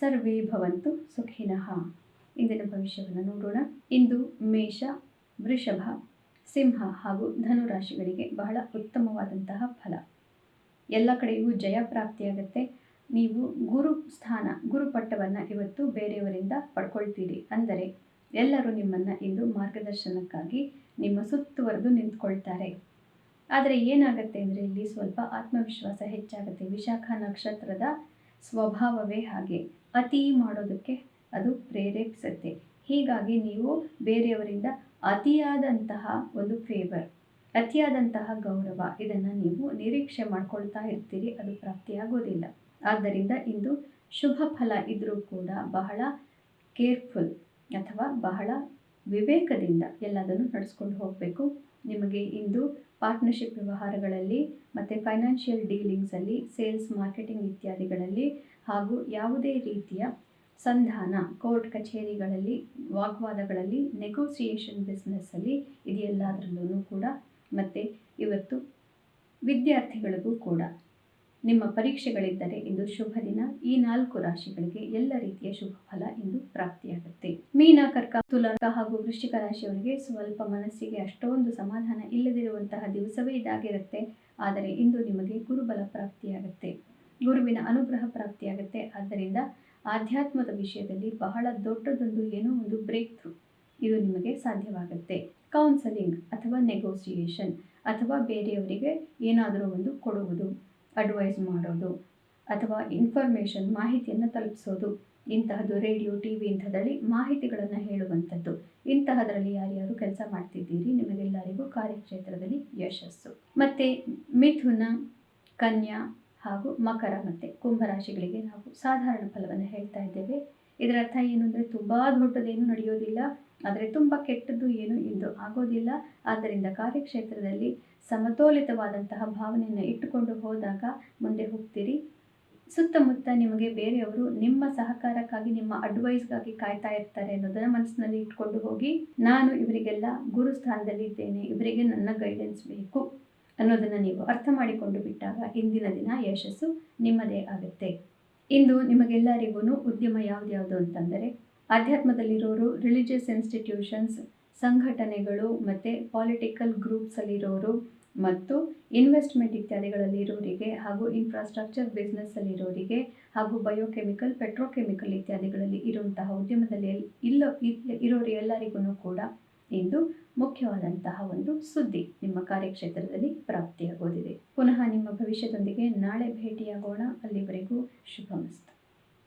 ಸರ್ವೇ ಭವಂತು ಸುಖಿನಃ. ಇಂದಿನ ಭವಿಷ್ಯವನ್ನು ನೋಡೋಣ. ಇಂದು ಮೇಷ, ವೃಷಭ, ಸಿಂಹ ಹಾಗೂ ಧನು ರಾಶಿಗಳಿಗೆ ಬಹಳ ಉತ್ತಮವಾದಂತಹ ಫಲ. ಎಲ್ಲ ಕಡೆಯೂ ಜಯ ಪ್ರಾಪ್ತಿಯಾಗುತ್ತೆ. ನೀವು ಗುರು ಸ್ಥಾನ ಗುರುಪಟ್ಟವನ್ನು ಇವತ್ತು ಬೇರೆಯವರಿಂದ ಪಡ್ಕೊಳ್ತೀರಿ. ಅಂದರೆ ಎಲ್ಲರೂ ನಿಮ್ಮನ್ನು ಇಂದು ಮಾರ್ಗದರ್ಶನಕ್ಕಾಗಿ ನಿಮ್ಮ ಸುತ್ತುವರೆದು ನಿಂತ್ಕೊಳ್ತಾರೆ. ಆದರೆ ಏನಾಗುತ್ತೆ ಅಂದರೆ ಇಲ್ಲಿ ಸ್ವಲ್ಪ ಆತ್ಮವಿಶ್ವಾಸ ಹೆಚ್ಚಾಗುತ್ತೆ. ವಿಶಾಖ ನಕ್ಷತ್ರದ ಸ್ವಭಾವವೇ ಹಾಗೆ. ಅತಿ ಮಾಡೋದಕ್ಕೆ ಅದು ಪ್ರೇರೇಪಿಸುತ್ತೆ. ಹೀಗಾಗಿ ನೀವು ಬೇರೆಯವರಿಂದ ಅತಿಯಾದಂತಹ ಒಂದು ಫೇವರ್ ಅತಿಯಾದಂತಹ ಗೌರವ ಇದನ್ನು ನೀವು ನಿರೀಕ್ಷೆ ಮಾಡ್ಕೊಳ್ತಾ ಇರ್ತೀರಿ, ಅದು ಪ್ರಾಪ್ತಿಯಾಗೋದಿಲ್ಲ. ಆದ್ದರಿಂದ ಇಂದು ಶುಭ ಫಲ ಇದ್ದರೂ ಕೂಡ ಬಹಳ ಕೇರ್ಫುಲ್ ಅಥವಾ ಬಹಳ ವಿವೇಕದಿಂದ ಎಲ್ಲದನ್ನು ನಡೆಸ್ಕೊಂಡು ಹೋಗಬೇಕು. ನಿಮಗೆ ಇಂದು ಪಾರ್ಟ್ನರ್ಶಿಪ್ ವ್ಯವಹಾರಗಳಲ್ಲಿ ಮತ್ತು ಫೈನಾನ್ಷಿಯಲ್ ಡೀಲಿಂಗ್ಸಲ್ಲಿ ಸೇಲ್ಸ್ ಮಾರ್ಕೆಟಿಂಗ್ ಇತ್ಯಾದಿಗಳಲ್ಲಿ ಹಾಗೂ ಯಾವುದೇ ರೀತಿಯ ಸಂಧಾನ ಕೋರ್ಟ್ ಕಚೇರಿಗಳಲ್ಲಿ, ವಾಗ್ವಾದಗಳಲ್ಲಿ ನೆಗೋಸಿಯೇಷನ್ ಬಿಸ್ನೆಸ್ಸಲ್ಲಿ ಇದೆಲ್ಲದರಲ್ಲೂ ಕೂಡ ಮತ್ತು ಇವತ್ತು ವಿದ್ಯಾರ್ಥಿಗಳಿಗೂ ಕೂಡ ನಿಮ್ಮ ಪರೀಕ್ಷೆಗಳಿದ್ದರೆ ಇಂದು ಶುಭ ದಿನ. ಈ ನಾಲ್ಕು ರಾಶಿಗಳಿಗೆ ಎಲ್ಲ ರೀತಿಯ ಶುಭ ಫಲ ಇಂದು ಪ್ರಾಪ್ತಿಯಾಗುತ್ತೆ. ಮೀನ ಕರ್ಕ ತುಲಾ ಹಾಗೂ ವೃಶ್ಚಿಕ ರಾಶಿಯವರಿಗೆ ಸ್ವಲ್ಪ ಮನಸ್ಸಿಗೆ ಅಷ್ಟೊಂದು ಸಮಾಧಾನ ಇಲ್ಲದಿರುವಂತಹ ದಿವಸವೇ ಇದಾಗಿರುತ್ತೆ. ಆದರೆ ಇಂದು ನಿಮಗೆ ಗುರುಬಲ ಪ್ರಾಪ್ತಿಯಾಗುತ್ತೆ. ಗುರುವಿನ ಅನುಗ್ರಹ ಪ್ರಾಪ್ತಿಯಾಗುತ್ತೆ. ಆದ್ದರಿಂದ ಆಧ್ಯಾತ್ಮದ ವಿಷಯದಲ್ಲಿ ಬಹಳ ದೊಡ್ಡದೊಂದು ಏನೋ ಒಂದು ಬ್ರೇಕ್ ಥ್ರೂ ಇದು ನಿಮಗೆ ಸಾಧ್ಯವಾಗುತ್ತೆ. ಕೌನ್ಸಲಿಂಗ್ ಅಥವಾ ನೆಗೋಸಿಯೇಷನ್ ಅಥವಾ ಬೇರೆಯವರಿಗೆ ಏನಾದರೂ ಒಂದು ಕೊಡುವುದು. ಅಡ್ವೈಸ್ ಮಾಡೋದು ಅಥವಾ ಇನ್ಫಾರ್ಮೇಷನ್ ಮಾಹಿತಿಯನ್ನು ತಲುಪಿಸೋದು. ಇಂತಹದ್ದು ರೇಡಿಯೋ ಟಿ ವಿ ಇಂಥದ್ರಲ್ಲಿ ಮಾಹಿತಿಗಳನ್ನು ಹೇಳುವಂಥದ್ದು. ಇಂತಹದರಲ್ಲಿ ಯಾರ್ಯಾರು ಕೆಲಸ ಮಾಡ್ತಿದ್ದೀರಿ ನಿಮಗೆಲ್ಲರಿಗೂ ಕಾರ್ಯಕ್ಷೇತ್ರದಲ್ಲಿ ಯಶಸ್ಸು. ಮತ್ತು ಮಿಥುನ, ಕನ್ಯಾ ಹಾಗೂ ಮಕರ ಮತ್ತು ಕುಂಭರಾಶಿಗಳಿಗೆ ನಾವು ಸಾಧಾರಣ ಫಲವನ್ನು ಹೇಳ್ತಾ ಇದ್ದೇವೆ. ಇದರ ಅರ್ಥ ಏನು ಅಂದರೆ ತುಂಬ ದೊಡ್ಡದೇನು ನಡೆಯೋದಿಲ್ಲ, ಆದರೆ ತುಂಬ ಕೆಟ್ಟದ್ದು ಏನು ಇಂದು ಆಗೋದಿಲ್ಲ. ಆದ್ದರಿಂದ ಕಾರ್ಯಕ್ಷೇತ್ರದಲ್ಲಿ ಸಮತೋಲಿತವಾದಂತಹ ಭಾವನೆಯನ್ನು ಇಟ್ಟುಕೊಂಡು ಹೋದಾಗ ಮುಂದೆ ಹೋಗ್ತೀರಿ. ಸುತ್ತಮುತ್ತ ನಿಮಗೆ ಬೇರೆಯವರು ನಿಮ್ಮ ಸಹಕಾರಕ್ಕಾಗಿ, ನಿಮ್ಮ ಅಡ್ವೈಸ್ಗಾಗಿ ಕಾಯ್ತಾ ಇರ್ತಾರೆ ಅನ್ನೋದನ್ನು ಮನಸ್ಸಿನಲ್ಲಿ ಇಟ್ಕೊಂಡು ಹೋಗಿ, ನಾನು ಇವರಿಗೆಲ್ಲ ಗುರು ಸ್ಥಾನದಲ್ಲಿ ಇದ್ದೇನೆ, ಇವರಿಗೆ ನನ್ನ ಗೈಡೆನ್ಸ್ ಬೇಕು ಅನ್ನೋದನ್ನು ನೀವು ಅರ್ಥ ಮಾಡಿಕೊಂಡು ಬಿಟ್ಟಾಗ ಇಂದಿನ ದಿನ ಯಶಸ್ಸು ನಿಮ್ಮದೇ ಆಗುತ್ತೆ. ಇಂದು ನಿಮಗೆಲ್ಲರಿಗೂ ಉದ್ಯಮ ಯಾವುದ್ಯಾವುದು ಅಂತಂದರೆ ಅಧ್ಯಾತ್ಮದಲ್ಲಿರೋರು ರಿಲಿಜಿಯಸ್ ಇನ್ಸ್ಟಿಟ್ಯೂಷನ್ಸ್ ಸಂಘಟನೆಗಳು ಮತ್ತು ಪಾಲಿಟಿಕಲ್ ಗ್ರೂಪ್ಸಲ್ಲಿರೋರು ಮತ್ತು ಇನ್ವೆಸ್ಟ್ಮೆಂಟ್ ಇತ್ಯಾದಿಗಳಲ್ಲಿ ಇರೋರಿಗೆ ಹಾಗೂ ಇನ್ಫ್ರಾಸ್ಟ್ರಕ್ಚರ್ ಬಿಸ್ನೆಸ್ಸಲ್ಲಿರೋರಿಗೆ ಹಾಗೂ ಬಯೋಕೆಮಿಕಲ್ ಪೆಟ್ರೋಕೆಮಿಕಲ್ ಇತ್ಯಾದಿಗಳಲ್ಲಿ ಇರುವಂತಹ ಉದ್ಯಮದಲ್ಲಿ ಇಲ್ಲ ಇರೋರು ಎಲ್ಲರಿಗೂ ಕೂಡ ಇಂದು ಮುಖ್ಯವಾದಂತಹ ಒಂದು ಸುದ್ದಿ ನಿಮ್ಮ ಕಾರ್ಯಕ್ಷೇತ್ರದಲ್ಲಿ ಪ್ರಾಪ್ತಿಯಾಗೋದಿದೆ. ಪುನಃ ನಿಮ್ಮ ಭವಿಷ್ಯದೊಂದಿಗೆ ನಾಳೆ ಭೇಟಿಯಾಗೋಣ. ಅಲ್ಲಿವರೆಗೂ ಶುಭಮಸ್ತು